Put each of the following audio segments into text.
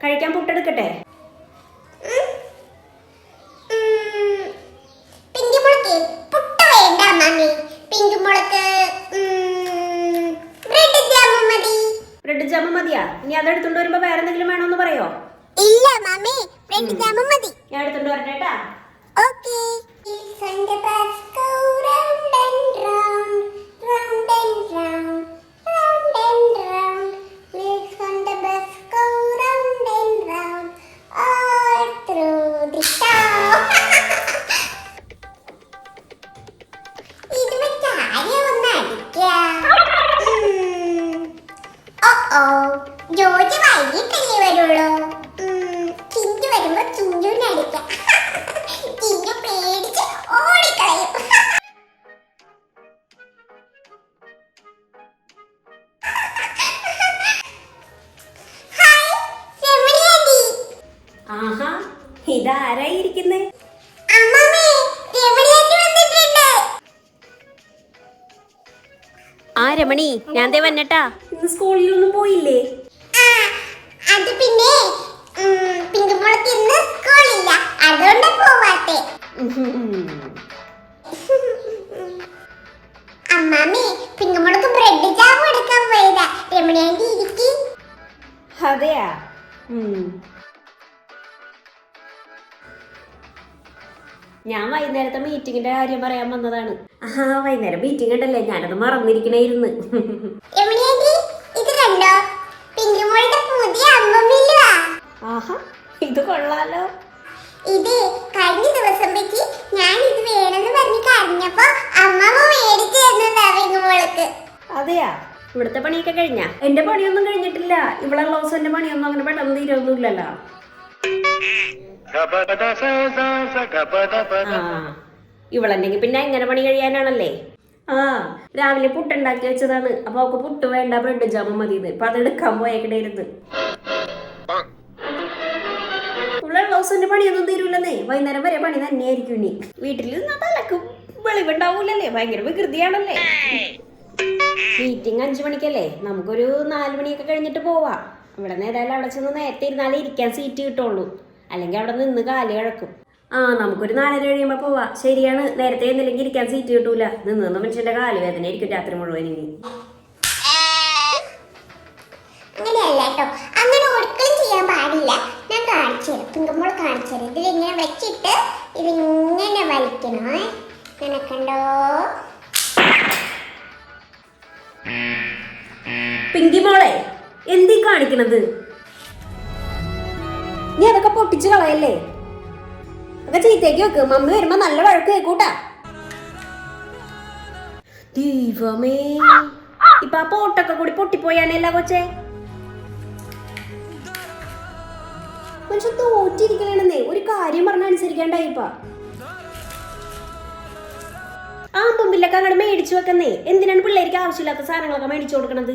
കഴിക്കാൻ പുട്ടെടുക്കട്ടെ? Bread jam മതിയാ? ഇനി അത് എടുത്തോണ്ട് വരുമ്പോ വേറെ എന്തെങ്കിലും വേണമെന്ന് പറയോ? ഇല്ല മമ്മി ബ്രെഡ് ജാമ് മതി. ഞാൻ എടുത്തോണ്ട് വരട്ടെ ഓക്കേ. ആഹാ ഇതാരായിരിക്കുന്നേ. ആ രമണി ഞാൻ ദേ വന്നട്ടാ. ഇന്ന് സ്കൂളിലൊന്നും പോയില്ലേ? അത് പിന്നെ പിങ്കുമോൾക്ക് ഇന്ന് സ്കൂളില്ല. അതുകൊണ്ട് പോവാത്തെ. പിങ്കുമോൾക്ക് ബ്രെഡ് ജാം എടുക്കാൻ പോയതാ. രമണി ആന്റി ഇരിക്കി. അതെയാ? ഞാൻ വൈകുന്നേരത്തെ മീറ്റിങ്ങിന്റെ കാര്യം പറയാൻ വന്നതാണ്. ആഹാ വൈകുന്നേരം മീറ്റിംഗ് ഉണ്ടല്ലേ? ഞാനത് മറന്നിരിക്കണായിരുന്നു. ആഹാ ഇത് കൊള്ളാലോ. ഇത് കഴിഞ്ഞ ദിവസം പറ്റി ഞാൻ ഇത് വേണമെന്ന് പറഞ്ഞ് കരഞ്ഞപ്പോ അമ്മമ്മ മേടിച്ചു തന്നതാ പിങ്കുമോൾക്ക് അതെയാ? ഇവിടുത്തെ പണിയൊക്കെ കഴിഞ്ഞാ? എന്റെ പണിയൊന്നും കഴിഞ്ഞിട്ടില്ല. ഇവിടെ ക്ലോസ് എന്റെ പണിയൊന്നും അങ്ങനെ പെട്ടെന്ന് തീരൊന്നുമില്ലല്ലോ ആ. ഇവളുണ്ടെങ്കിൽ പിന്നെ എങ്ങനെ പണി കഴിയാനാണല്ലേ? ആ രാവിലെ പുട്ടുണ്ടാക്കി വെച്ചതാണ്. അപ്പൊ അവക്ക് പുട്ട് വേണ്ട ബ്രെഡ് ജാമും മതി ഇപ്പൊ അതെടുക്കാൻ ഇവിടെ ദിവസം എന്റെ പണിയൊന്നും തീരൂലെന്നേ വൈകുന്നേരം വരെ പണി തന്നെയായിരിക്കും ഇനി. വീട്ടിൽ വെളിവുണ്ടാവൂലേ തലക്ക് വെളിവുണ്ടാവൂലല്ലേ? ഭയങ്കര വികൃതിയാണല്ലേ? മീറ്റിംഗ് അഞ്ചു മണിക്കല്ലേ? നമുക്കൊരു നാല് മണിയൊക്കെ കഴിഞ്ഞിട്ട് പോവാം. ഇവിടെ നിന്ന് ഏതായാലും അവിടെ ചെന്ന് നേരത്തെ ഇരുന്നാലേ ഇരിക്കാൻ സീറ്റ് കിട്ടുള്ളൂ. അല്ലെങ്കിൽ അവിടെ നിന്ന് കാൽ കിഴക്കും. ആ നമുക്കൊരു നാലര കഴിയുമ്പോൾ പോവാ. ശരിയാണ്. നേരത്തെ എന്നില്ലെങ്കിൽ ഇരിക്കാൻ സീറ്റ് കിട്ടൂല. നിന്ന് നിന്ന് മനുഷ്യന്റെ കാൽ വേദന ആയിരിക്കും രാത്രി മുഴുവൻ ഇനി. അങ്ങനെയല്ല കേട്ടോ. അങ്ങനെ ഒരിക്കലും ചെയ്യാൻ പാടില്ല. ഞാൻ കാണിച്ചു തരാം. പിങ്കുമ്പോൾ കാണിച്ചു തരാം. ഇതിൽ ഇങ്ങനെ വെച്ചിട്ട് ഇതിങ്ങനെ വലിക്കണോ. പിങ്കി മോളെ എന്തി കാണിക്കണത്? നീ അതൊക്കെ പൊട്ടിച്ചു കളയല്ലേ? അതൊക്കെ ചീത്തേക്ക് വെക്ക്. മമ്മി വരുമ്പോ നല്ല വഴക്ക് കേക്കൂട്ടാ. ദൈവമേ. ഇപ്പൊ ആ പോട്ടൊക്കെ കൂടി പൊട്ടിപ്പോയാണല്ല കൊച്ചേ? മനുഷ്യൻ തോറ്റിരിക്കണേ ഒരു കാര്യം പറഞ്ഞ അനുസരിക്കാണ്ടായിപ്പാ ആ മുമ്പിലൊക്കെ അങ്ങോട്ട് മേടിച്ചു വെക്കുന്നേ. എന്തിനാണ് പിള്ളേർക്ക് ആവശ്യമില്ലാത്ത സാധനങ്ങളൊക്കെ മേടിച്ചു കൊടുക്കണത്?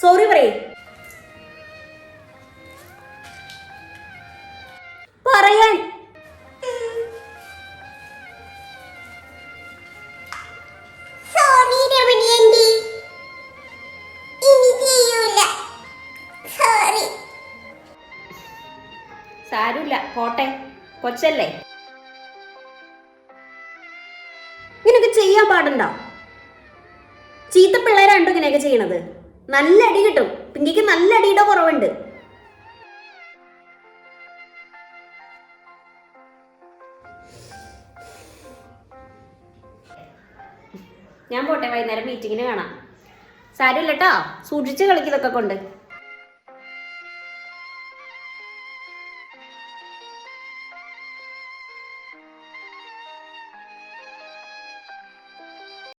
സോറി പറയേ. പറയാൻ. സാരമില്ല പോട്ടെ. കൊച്ചല്ലേ? ഇങ്ങനെയൊക്കെ ചെയ്യാൻ പാടുണ്ടോ? ചീത്ത പിള്ളേരാണ്ടോ ഇങ്ങനെയൊക്കെ ചെയ്യണത്? നല്ല അടി കിട്ടും. പിങ്കിക്ക് നല്ല അടിയുടെ കുറവുണ്ട്. ഞാൻ പോട്ടെ വൈകുന്നേരം മീറ്റിങ്ങിന് കാണാം. സാരമില്ല കേട്ടോ സൂക്ഷിച്ച് കളിക്കുന്നതൊക്കെ കൊണ്ട്.